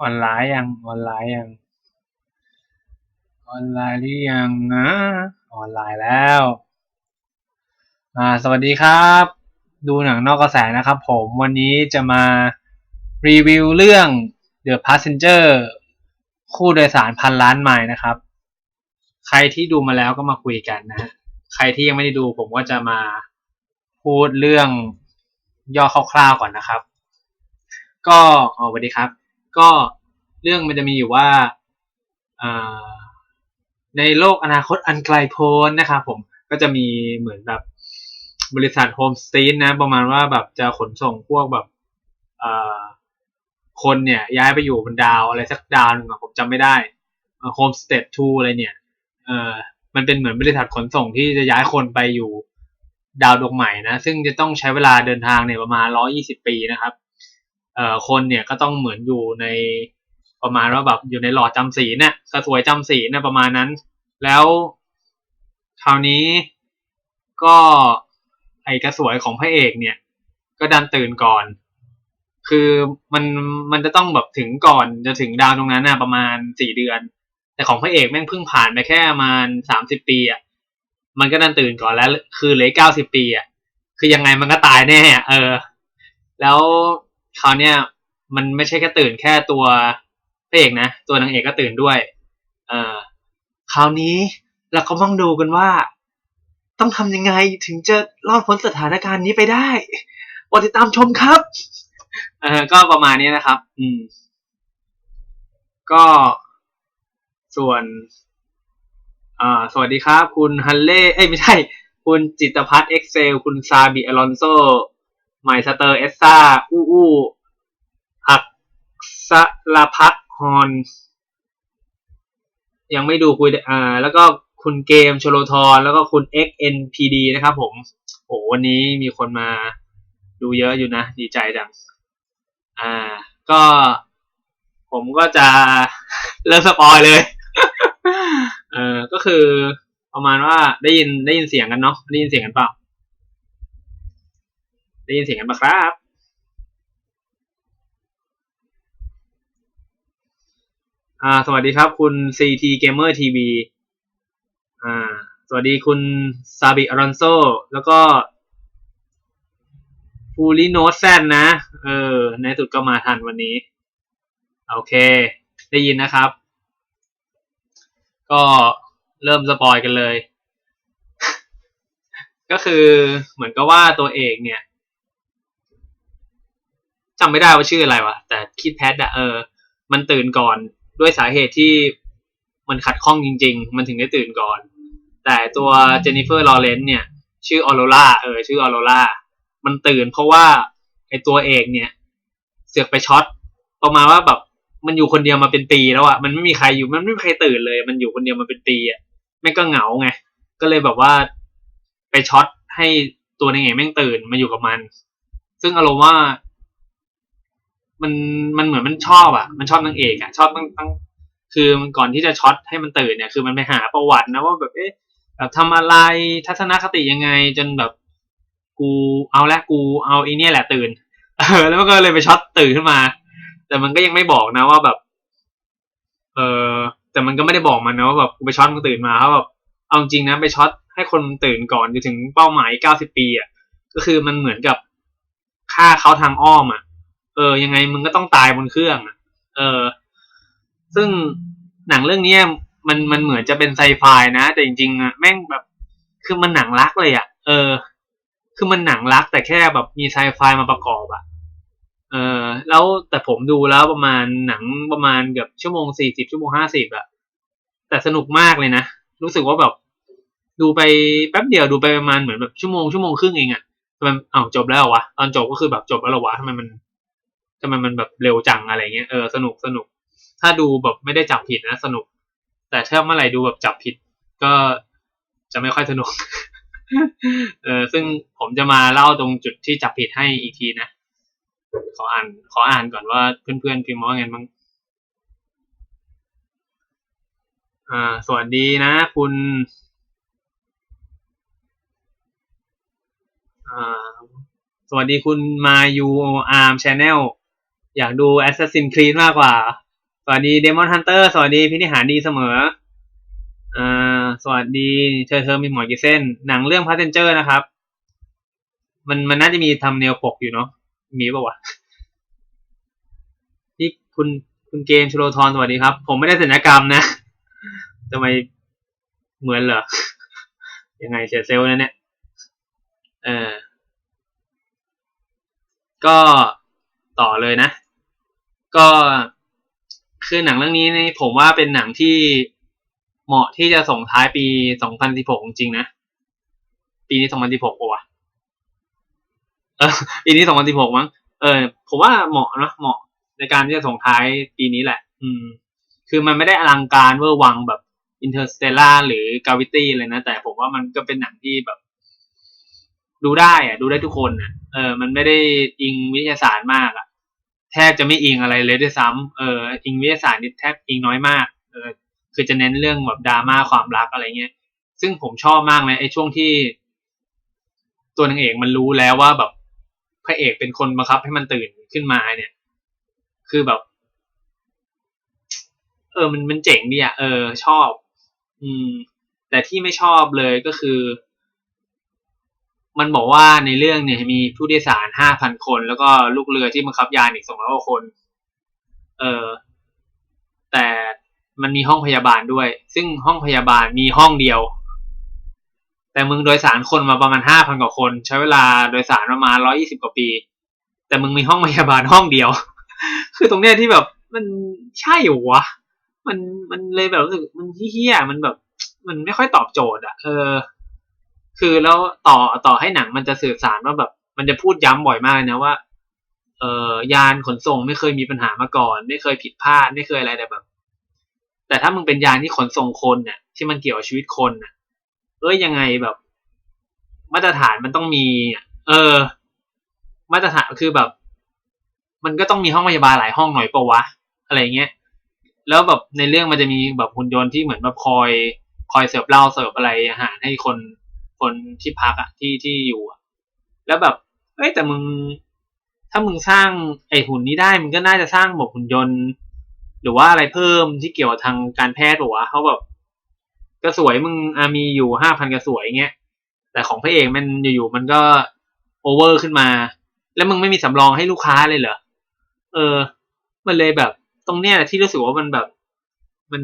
ออนไลน์ยังออนไลน์ยังออนไลน์หรือยังนะออนไลน์แล้ว อ่า สวัสดีครับ ดูหนังนอกกระแสนะครับผมวันนี้จะมารีวิวเรื่อง The Passenger คู่โดยสารพันล้านไมล์นะครับ ใครที่ดูมาแล้วก็มาคุยกันนะฮะใครที่ยังไม่ได้ดูผมก็จะมาพูดเรื่องย่อคร่าวๆก่อนนะครับ ก็สวัสดีครับ ก็เรื่องมันจะมีอยู่ว่าในโลกอนาคตอันไกลโพ้นนะครับผมก็จะมีเหมือนแบบบริษัทโฮมสตีนนะ ประมาณว่าแบบจะขนส่งพวกแบบคนเนี่ย ย้ายไปอยู่บนดาวอะไรสักดาวนึงผมจำไม่ได้โฮมสเตททูอะไรเนี่ยเออมันเป็นเหมือนบริษัทขนส่งที่จะย้ายคนไปอยู่ดาวดวงใหม่นะ ซึ่งจะต้องใช้เวลาเดินทางเนี่ยประมาณร้อยี่สิบปีนะครับ คนเนี่ยก็ต้องเหมือนอยู่ในประมาณว่าแบบอยู่ในหลอดจำศีลเนี่ยกระสวยจำศีลเนี่ยประมาณนั้น แล้วคราวนี้ก็ไอกระสวยของพระเอกเนี่ย ก็ดันตื่นก่อน คือมันมันจะต้องแบบถึงก่อนจะถึงดาวตรงนั้นน่ะประมาณสี่เดือน แต่ของพระเอกแม่งเพิ่งผ่านไปแค่ประมาณสามสิบปีอะมันก็ดันตื่นก่อนแล้ว คือเหลือเก้าสิบปีอะคือยังไงมันก็ตายแน่เออ แล้ว คราวเนี้ยมันไม่ใช่แค่ตื่นแค่ตัวพระเอกนะ ตัวนางเอกก็ตื่นด้วยเอ่อคราวนี้เราก็ต้องดูกันว่า ต้องทำยังไงถึงจะรอดพ้นสถานการณ์นี้ไปได้โปรดติดตามชมครับเออก็ประมาณนี้นะครับ อืม ก็ส่วนอ่าสวัสดีครับ คุณฮันเล่ เอ้ยไม่ใช่ คุณจิตพัฒน์เอ็กเซล คุณซาบิอลอนโซ ไมสเตอร์เอสซาอู้อู้อักษรพักฮอนยังไม่ดูคุยอ่า แล้วก็คุณเกมชโลทอนแล้วก็คุณ XNPD นะครับผมโอ้วันนี้มีคนมาดูเยอะอยู่นะ ดีใจจัง อ่า ก็ผมก็จะเริ่มสปอยเลย เออก็คือประมาณว่าได้ยินได้ยินเสียงกันเนาะได้ยินเสียงกันเปล่า ได้ยินเสียงกันปะครับ อ่า สวัสดีครับ คุณ CT Gamer TV อ่า สวัสดีคุณซาบิอรอนโซแล้วก็ฟูลิโนแซนนะ เออ ในสุดก็มาทันวันนี้ โอเค ได้ยินนะครับ ก็เริ่มสปอยกันเลย ก็คือเหมือนกับว่าตัวเอกเนี่ย จำไม่ได้ว่าชื่ออะไรวะแต่คิดแพทอะเออ มันตื่นก่อนด้วยสาเหตุที่มันขัดข้องจริง ๆ มันถึงได้ตื่นก่อน แต่ตัวเจนนิเฟอร์ลอเรนซ์เนี่ย ชื่อออโรราเออชื่อออโรรามันตื่นเพราะว่าไอตัวเอกเนี่ย เสือกไปช็อตประมาณว่าแบบมันอยู่คนเดียวมาเป็นปีแล้วอะมันไม่มีใครอยู่มันไม่มีใครตื่นเลย มันอยู่คนเดียวมาเป็นปีอะแม่ก็เหงาไงก็เลยแบบว่าไปช็อตให้ตัวนางเอกแม่งตื่นมาอยู่กับมัน ซึ่งอารมณ์ว่า มันมันเหมือนมันชอบอะ มันชอบนางเอกอะ ชอบตั้งตั้งคือมันก่อนที่จะช็อตให้มันตื่นเนี่ย คือมันไปหาประวัตินะว่าแบบเอ๊ะแบบทำอะไรทัศนคติยังไง จนแบบกูเอาละกูเอาอีเนี่ยแหละตื่นเออแล้วมันก็เลยไปช็อตตื่นขึ้นมา แต่มันก็ยังไม่บอกนะว่าแบบ เออแต่มันก็ไม่ได้บอกมันนะว่าแบบกูไปช็อตมึงตื่นมาเขาแบบเอาจริงนะไปช็อตให้คนตื่นก่อนจนถึงเป้าหมายเก้าสิบปีอะก็คือมันเหมือนกับฆ่าเขาทางอ้อมอะ เออ ยังไงมึงก็ต้องตายบนเครื่องเออ ซึ่งหนังเรื่องนี้มันมันเหมือนจะเป็นไซไฟนะ แต่จริงๆอะแม่งแบบ คือมันหนังรักเลยอะ เออ คือมันหนังรักแต่แค่แบบมีไซไฟมาประกอบอะ เออ แล้วแต่ผมดูแล้วประมาณหนังประมาณเกือบชั่วโมงสี่สิบชั่วโมงห้าสิบอะแต่สนุกมากเลยนะ รู้สึกว่าแบบ ดูไปแป๊บเดียวดูไปประมาณเหมือนแบบชั่วโมงชั่วโมงครึ่งเองอะทำไมอ้าวจบแล้ววะตอนจบก็คือแบบจบแล้วหรอวะทำไมมัน ทำไมมันแบบเร็วจังอะไรเงี้ยเออสนุกสนุก ถ้าดูแบบไม่ได้จับผิดนะสนุก แต่ถ้าเมื่อไหร่ดูแบบจับผิด ก็จะไม่ค่อยสนุกเออซึ่งผมจะมาเล่าตรงจุดที่จับผิดให้อีกทีนะขออ่านขออ่านก่อนว่าเพื่อนๆพิมพ์ว่าไงบ้างอ่า สวัสดีนะ คุณอ่าสวัสดีคุณมายูอาร์มชาแนล อยากดู Assassin's Creed มากกว่า สวัสดีเดมอนฮันเตอร์สวัสดีพินิหารดีเสมออ่าสวัสดีเธอเธอมีหมอยกี่เส้น หนังเรื่องพาเซนเจอร์นะครับ มันมันน่าจะมีทำแนวปกอยู่เนาะมีป่าวะที่คุณคุณเกมชโลทรสวัสดีครับ ผมไม่ได้ศัลยกรรมนะทำไมเหมือนเหรอ ยังไงเสียเซลล์นะเนี่ยเออก็ต่อเลยนะ ก็คือหนังเรื่องนี้นี่ผมว่าเป็นหนังที่เหมาะที่จะส่งท้ายปี 2016 จริงนะ ปีนี้ 2016ป่ะวะเออปีนี้ 2016 มั้ง เออ ผมว่าเหมาะนะเหมาะในการที่จะส่งท้ายปีนี้แหละ อืม คือมันไม่ได้อลังการเวอร์วังแบบอินเตอร์สเตลล่าหรือกาวิตี้เลยนะ แต่ผมว่ามันก็เป็นหนังที่แบบ ดูได้อะดูได้ทุกคนอะเออ มันไม่ได้อิงวิทยาศาสตร์มากอะ แทบจะไม่อิงอะไรเลยด้วยซ้ำเอออิงวิทยาศาสตร์นี่แทบอิงน้อยมากเออคือจะเน้นเรื่องแบบดราม่าความรักอะไรเงี้ย ซึ่งผมชอบมากเลยไอ้ช่วงที่ ตัวนางเอกมันรู้แล้วว่าแบบพระเอกเป็นคนบังคับให้มันตื่นขึ้นมาเนี่ย คือแบบ เออ มันมันเจ๋งดีอะเออ ชอบ อืม แต่ที่ไม่ชอบเลยก็คือ มันบอกว่าในเรื่องเนี่ยมีผู้โดยสารห้าพันคน แล้วก็ลูกเรือที่บังคับยานอีกสองร้อยคน เออ แต่มันมีห้องพยาบาลด้วย ซึ่งห้องพยาบาลมีห้องเดียว แต่มึงโดยสารคนมาประมาณห้าพันกว่าคน ใช้เวลาโดยสารประมาณร้อยี่สิบกว่าปี แต่มึงมีห้องพยาบาลห้องเดียว คือตรงเนี้ยที่แบบมันใช่อยู่วะ มันมันเลยแบบรู้สึกมันเฮี้ยมันแบบ มันไม่ค่อยตอบโจทย์อะเออ คือแล้วต่อต่อให้หนังมันจะสื่อสารว่าแบบ มันจะพูดย้ำบ่อยมากนะว่า เออยานขนส่งไม่เคยมีปัญหามาก่อน ไม่เคยผิดพลาดไม่เคยอะไรแต่แบบ แต่ถ้ามึงเป็นยานที่ขนส่งคนเนี่ยที่มันเกี่ยวชีวิตคนน่ะ เอ้ยยังไงแบบ มาตรฐานมันต้องมี เออ มาตรฐานคือแบบ มันก็ต้องมีห้องพยาบาลหลายห้องหน่อยปะวะอะไรเงี้ยแล้วแบบในเรื่องมันจะมีแบบหุ่นยนต์ที่เหมือนแบบคอย คอยเสิร์ฟเหล้าเสิร์ฟอะไรอาหารให้คน คนที่พักอะที่ที่อยู่อะแล้วแบบเอ้ยแต่มึง ถ้ามึงสร้างไอหุ่นนี้ได้มึงก็น่าจะสร้างแบบหุ่นยนต์ หรือว่าอะไรเพิ่มที่เกี่ยวกับทางการแพทย์หรอวะเขาแบบกระสวยมึงอามีอยู่ห้าพันกระสวยเงี้ยแต่ของพระเอกมันอยู่ๆมันก็โอเวอร์ขึ้นมา แล้วมึงไม่มีสำรองให้ลูกค้าเลยเหรอเออ มันเลยแบบตรงเนี้ยที่รู้สึกว่ามันแบบ มัน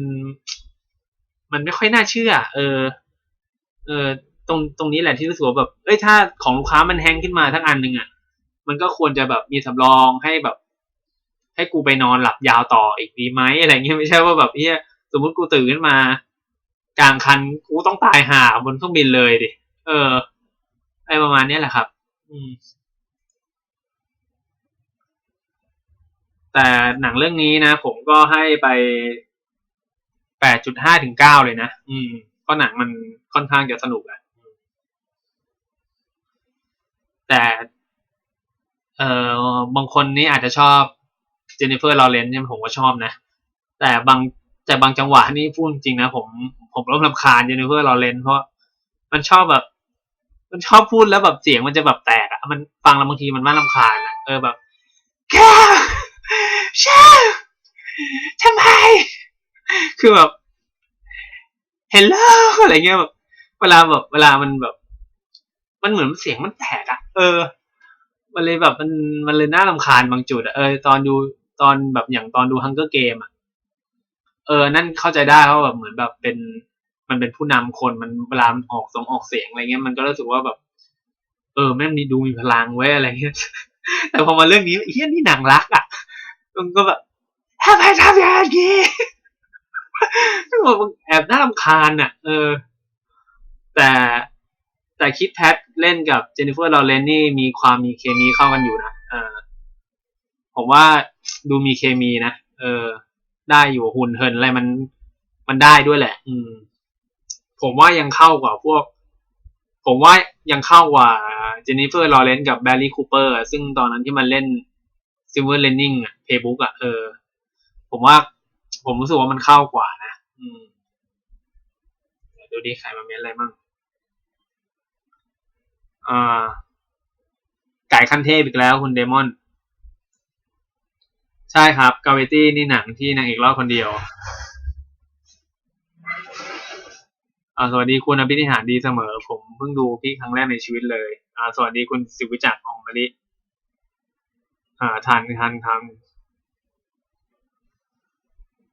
มันไม่ค่อยน่าเชื่อ เออ เออ รงตรงนี้แหละที่รู้สึกว่าแบบเอ้ยถ้าของลูกค้ามันแฮงขึ้นมาทั้งอันหนึ่งอะมันก็ควรจะแบบมีสำรองให้แบบ ให้กูไปนอนหลับยาวต่ออีกดีไหมอะไรเงี้ยไม่ใช่ว่าแบบเฮียสมมติกูตื่นขึ้นมา กลางคันกูต้องตายห่าบนเครื่องบินเลยดิเออไอประมาณนี้แหละครับ อืม แต่หนังเรื่องนี้นะ ผมก็ให้ไปแปดจุดห้าถึงเก้าเลยนะ อืมเพราะหนังมันค่อนข้างจะสนุกอะ แต่เอ่อบางคนนี่อาจจะชอบเจนนิเฟอร์ลอเรนซ์เนี่ยผมก็ชอบนะ แต่บางแต่บางจังหวะนี่พูดจริงนะผมผมเริ่มรำคาญเจนนิเฟอร์ลอเรนซ์เพราะมันชอบแบบ มันชอบพูดแล้วแบบเสียงมันจะแบบแตกอะมันฟังแล้วบางทีมันไม่รำคาญอะเออแบบแค่ชอบทำไม คือแบบเฮลโลอะไรเงี้ยแบบ เวลาแบบ เวลามันแบบ มันเหมือนเสียงมันแตกอะ เออ มันเลยแบบมันมันเลยน่ารำคาญบางจุดอะเออตอนดูตอนแบบอย่างตอนดูฮังเกอร์เกมอะเออ นั่นเข้าใจได้เพราะแบบเหมือนแบบเป็น มันเป็นผู้นำคนมันเวลามออกส่งออกเสียงอะไรเงี้ยมันก็รู้สึกว่าแบบ เออแม่งมีดูมีพลังไว้อะไรเงี้ยแต่พอมาเรื่องนี้เฮียนี่หนังรักอะมันก็แบบทำไมทำอย่างนี้มันแอบน่ารำคาญอะ เออ แต่ แต่คิดแพทเล่นกับเจนนิเฟอร์ลอเรนนี่มีความมีเคมีเข้ากันอยู่นะเออผมว่าดูมีเคมีนะเออ ได้อยู่หุ่นเหินอะไรมัน มันได้ด้วยแหละ อืม ผมว่ายังเข้ากว่าพวก ผมว่ายังเข้ากว่าเจนนิเฟอร์ลอเรนกับแบร์รี่คูเปอร์ซึ่งตอนนั้นที่มันเล่นซิลเวอร์เลนนิ่งอะเพย์บุ๊กอะเออ ผมว่า ผมรู้สึกว่ามันเข้ากว่านะ อืมดูดิใครมาเม้นอะไรมั่ง อ่าไก่ขั้นเทพอีกแล้วคุณเดมอน ใช่ครับกาเวตี้นี่หนังที่นางเอกรอดคนเดียวอ่าสวัสดีคุณอภินิหารดีเสมอ ผมเพิ่งดูพี่ครั้งแรกในชีวิตเลยอ่าสวัสดีคุณสิวิจักรของมะลิอ่าทันทันทัน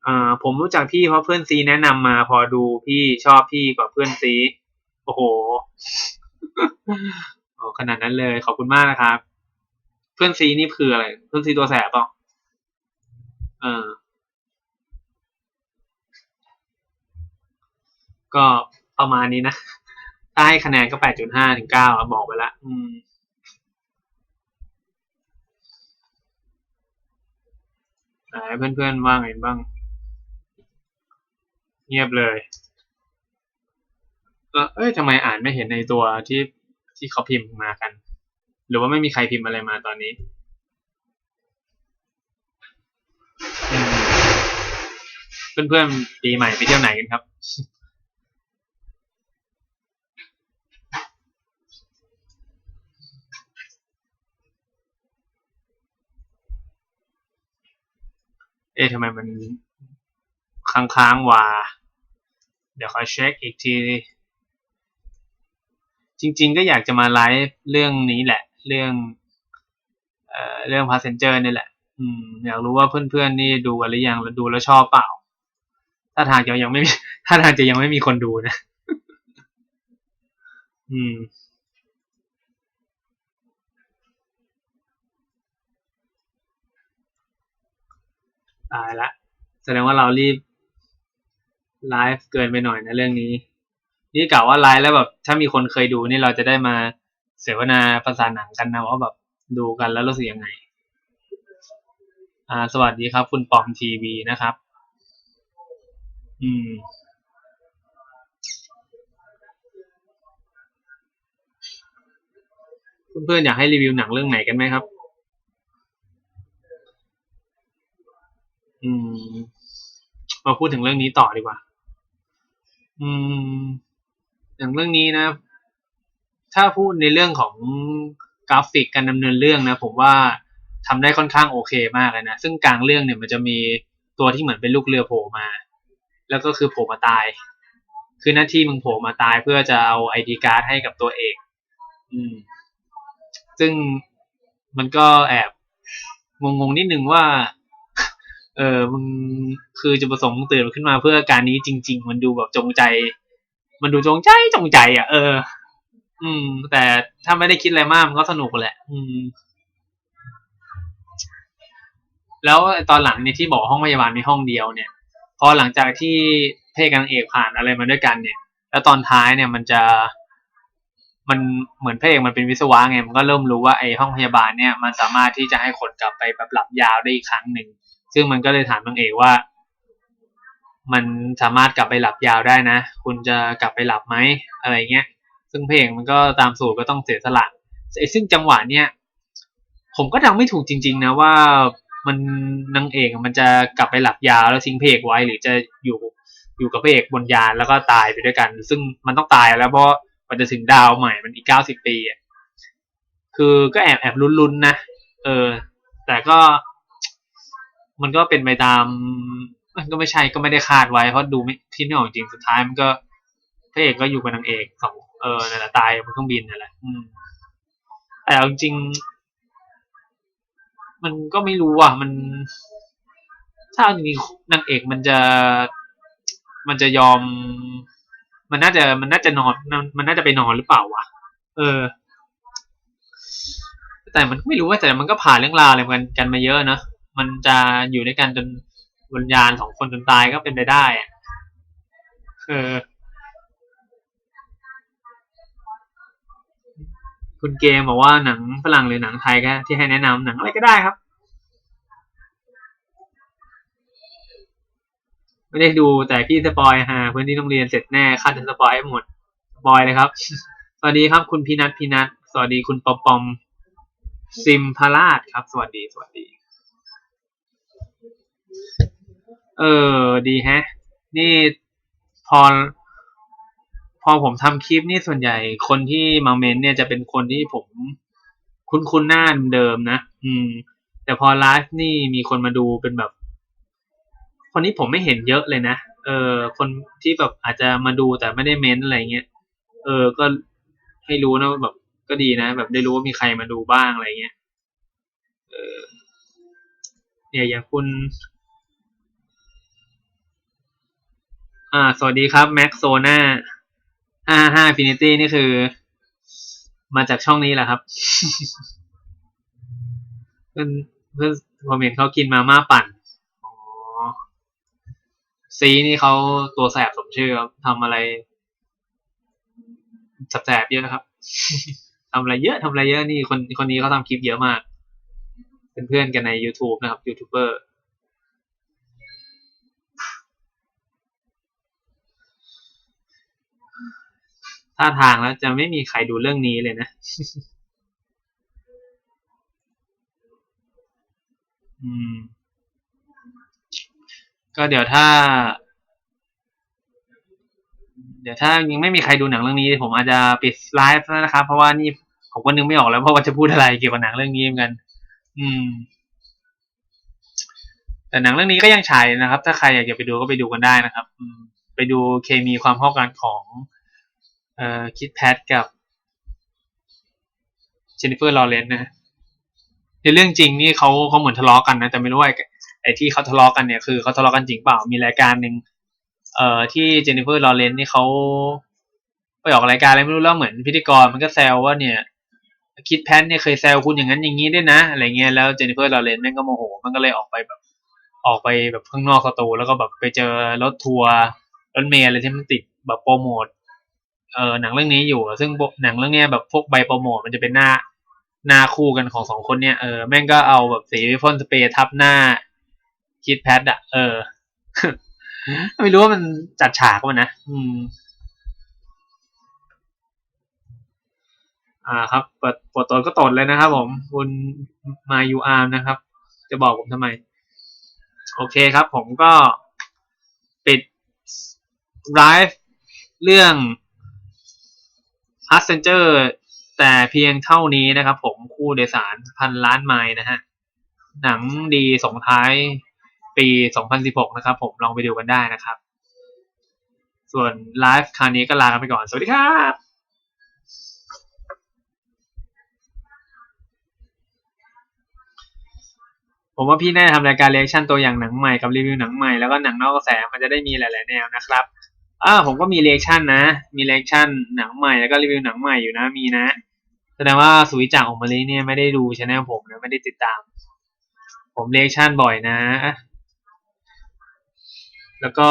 อ่าผมรู้จักพี่เพราะเพื่อนซีแนะนำมา พอดูพี่ชอบพี่กว่าเพื่อนซี โอ้โห โอ้ขนาดนั้นเลย ขอบคุณมากนะครับ เพื่อนซีนี่คืออะไร เพื่อนซีตัวแสบเปล่าเออ ก็ประมาณนี้นะ ถ้าให้คะแนนก็แปดจุดห้าถึงเก้าบอกไปละอืมแต่เพื่อนๆว่าไงบ้าง เงียบเลย เออเอ้ยทำไมอ่านไม่เห็นในตัวที่ที่เขาพิมพ์มากัน หรือว่าไม่มีใครพิมพ์อะไรมาตอนนี้เพื่อนๆปีใหม่ไปเที่ยวไหนกันครับเอ๊ะทำไมมันค้างๆว่า เดี๋ยวคอยเช็คอีกที จริง ๆ ก็อยากจะมาไลฟ์เรื่องนี้แหละ เรื่อง เอ่อเรื่อง passenger นี่แหละ อืม อยากรู้ว่าเพื่อนๆนี่ดูกันหรือยังแล้วดูแล้วชอบเปล่า ถ้าทางจะยังไม่มีถ้าทางจะยังไม่มีคนดูนะ อืมตายละ แสดงว่าเรารีบไลฟ์เกินไปหน่อยนะเรื่องนี้ นี่กล่าวว่าไลฟ์แล้วแบบ ถ้ามีคนเคยดูนี่เราจะได้มาเสวนาภาษาหนังกันนะว่าแบบดูกันแล้วรู้สึกยังไง อ่า สวัสดีครับ คุณปอมทีวีนะครับ อืม เพื่อนๆอยากให้รีวิวหนังเรื่องไหนกันไหมครับ อืม มาพูดถึงเรื่องนี้ต่อดีกว่า อืม อย่างเรื่องนี้นะ ถ้าพูดในเรื่องของกราฟิกการดำเนินเรื่องนะ ผมว่าทำได้ค่อนข้างโอเคมากเลยนะ ซึ่งกลางเรื่องเนี่ยมันจะมีตัวที่เหมือนเป็นลูกเรือโผล่มา แล้วก็คือโผล่มาตาย คือหน้าที่มึงโผล่มาตายเพื่อจะเอาไอดีการ์ดให้กับตัวเอกอืม ซึ่งมันก็แอบงงๆนิดนึงว่า เออมึงคือจุดประสงค์มึงตื่นขึ้นมาเพื่อการนี้จริง ๆ มันดูแบบจงใจ มันดูจงใจจงใจอะ เออ อืม แต่ถ้าไม่ได้คิดอะไรมากมันก็สนุกแหละ อืม แล้วตอนหลังเนี่ยที่บอกห้องพยาบาลมีห้องเดียวเนี่ย พอหลังจากที่เพศกับนางเอกผ่านอะไรมาด้วยกันเนี่ย แล้วตอนท้ายเนี่ยมันจะ มันเหมือนเพศมันเป็นวิศวะไง มันก็เริ่มรู้ว่าไอ้ห้องพยาบาลเนี่ย มันสามารถที่จะให้คนกลับไปแบบหลับยาวได้อีกครั้งหนึ่ง ซึ่งมันก็เลยถามนางเอกว่า มันสามารถกลับไปหลับยาวได้นะ คุณจะกลับไปหลับไหมอะไรเงี้ย ซึ่งเพลงมันก็ตามสูตรก็ต้องเสียสละไอ้ซึ่งจังหวะเนี้ยผมก็เดาไม่ถูกจริง ๆ นะว่ามันนางเอกมันจะกลับไปหลับยาวแล้วทิ้งเพลงไว้หรือจะอยู่อยู่กับเพลงบนยานแล้วก็ตายไปด้วยกัน ซึ่งมันต้องตายแล้วเพราะมันจะถึงดาวใหม่มันอีกเก้าสิบปีอะคือก็แอบแอบลุ้นๆนะเออ แต่ก็มันก็เป็นไปตาม มันก็ไม่ใช่ก็ไม่ได้คาดไว้เพราะดูไม่ที่ไม่ออกจริงสุดท้ายมันก็พระเอกก็อยู่กับนางเอกสองเออนั่นแหละตายบนเครื่องบินนั่นแหละอืมแต่เอาจริง มันก็ไม่รู้อะ มันถ้าจริงนางเอกมันจะ มันจะยอม มันน่าจะมันน่าจะนอน มันน่าจะไปนอนหรือเปล่าวะเออ แต่มันไม่รู้ว่าแต่มันก็ผ่านเรื่องราวอะไรกันกันมาเยอะนะมันจะอยู่ด้วยกันจน วิญญาณสองคนจนตายก็เป็นไปได้อะเอคุณเกมบอกว่าหนังฝรั่งหรือหนังไทยก็ที่ให้แนะนำหนังอะไรก็ได้ครับ ไม่ได้ดูแต่พี่สปอยฮะพื้นที่โรงเรียนเสร็จแน่คาดจะสปอยให้หมดสปอยเลยครับ สวัสดีครับคุณพีนัทพีนัทสวัสดีคุณปอมปอมซิมพาราดครับ สวัสดีสวัสดี เออ ดีแฮะ นี่พอ พอผมทำคลิปนี่ส่วนใหญ่คนที่มาเมนเนี่ยจะเป็นคนที่ผมคุ้นคุ้นหน้าเดิมนะ อืม แต่พอไลฟ์นี่มีคนมาดูเป็นแบบ คนนี้ผมไม่เห็นเยอะเลยนะ เออ คนที่แบบอาจจะมาดูแต่ไม่ได้เมนอะไรเงี้ย เออ ก็ให้รู้นะแบบ ก็ดีนะ แบบได้รู้ว่ามีใครมาดูบ้างอะไรเงี้ย เออเนี่ยอย่างคุณ อ่า สวัสดีครับแม็กโซน่าห้าห้าฟินิตี้นี่คือ มาจากช่องนี้แหละครับเพื่อนเพื่อนผมเห็นเขากินมาม่าปั่นอ๋อซีนี่เขาตัวแสบสมชื่อครับทำอะไรสับแสบเยอะครับทำอะไรเยอะทำอะไรเยอะนี่คนคนนี้เขาทำคลิปเยอะมาก เป็นเพื่อนกันใน YouTube นะครับยูทูบเบอร์ ท่าทางแล้วจะไม่มีใครดูเรื่องนี้เลยนะ อืม ก็เดี๋ยวถ้า เดี๋ยวถ้ายังไม่มีใครดูหนังเรื่องนี้ ผมอาจจะปิดไลฟ์นะครับ เพราะว่านี่ผมก็นึกไม่ออกแล้วเพราะว่าจะพูดอะไรเกี่ยวกับหนังเรื่องนี้เหมือนกัน อืม แต่หนังเรื่องนี้ก็ยังฉายนะครับ ถ้าใครอยากจะไปดูก็ไปดูกันได้นะครับ อืม ไปดูเคมีความเข้ากันของ เอ่อคิดแพทกับเจนนิเฟอร์ลอเรนซ์นะในเรื่องจริงนี่เขาเขาเหมือนทะเลาะกันนะแต่ไม่รู้ว่าไอ้ที่เขาทะเลาะกันเนี่ยคือเขาทะเลาะกันจริงเปล่ามีรายการหนึ่งเอ่อที่เจนนิเฟอร์ลอเรนซ์นี่เขาไปออกรายการอะไรไม่รู้แล้วเหมือนพิธีกรมันก็แซวว่าเนี่ยคิดแพทเนี่ยเคยแซวคุณอย่างนั้นอย่างนี้ด้วยนะอะไรเงี้ยแล้วเจนนิเฟอร์ลอเรนซ์แม่งก็โมโห มันก็เลยออกไปแบบ ออกไปแบบข้างนอกสตูแล้วก็แบบไปเจอรถทัวร์รถเมล์อะไรที่มันติดแบบโปรโมท เออหนังเรื่องนี้อยู่ ซึ่งหนังเรื่องเนี้ยแบบพวกใบโปรโมทมันจะเป็นหน้าหน้าคู่กันของสองคนเนี่ยเออแม่งก็เอาแบบสีพ่นสเปรย์ทับหน้าคิดแพทอะเออ ไม่รู้ว่ามันจัดฉากมันนะอืม อ่าครับเปิดปวดตนก็ตดเลยนะครับผม คุณมายูอาร์นะครับ จะบอกผมทำไม โอเคครับผมก็ปิดไลฟ์เรื่อง Passenger แต่เพียงเท่านี้นะครับผมคู่โดยสารพันล้านไมล์นะฮะ หนังดีส่งท้ายปี 2016 นะครับผมลองไปดูกันได้นะครับ ส่วนไลฟ์คราวนี้ก็ลากันไปก่อน สวัสดีครับผมว่าพี่แน่ทำรายการเรีแอคชั่นตัวอย่างหนังใหม่กับรีวิวหนังใหม่แล้วก็หนังนอกกระแสมันจะได้มีหลาย ๆ แนวนะครับ อ่าผมก็มีเรีแอคชั่นนะ มีเรีแอคชั่นหนังใหม่แล้วก็รีวิวหนังใหม่อยู่นะมีนะ แสดงว่าสุวิจักรออกมาเลยเนี่ยไม่ได้ดูช anel ผมนะไม่ได้ติดตาม ผมเรีแอคชั่นบ่อยนะ แล้วก็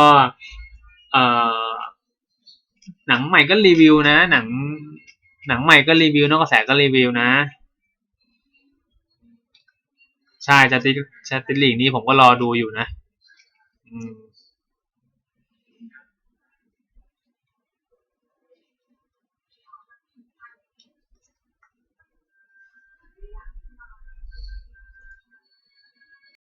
เอ่อหนังใหม่ก็รีวิวนะ หนัง หนังใหม่ก็รีวิวนอกกระแสก็รีวิวนะ ใช่จัติจัติลีกนี่ผมก็รอดูอยู่นะ อืม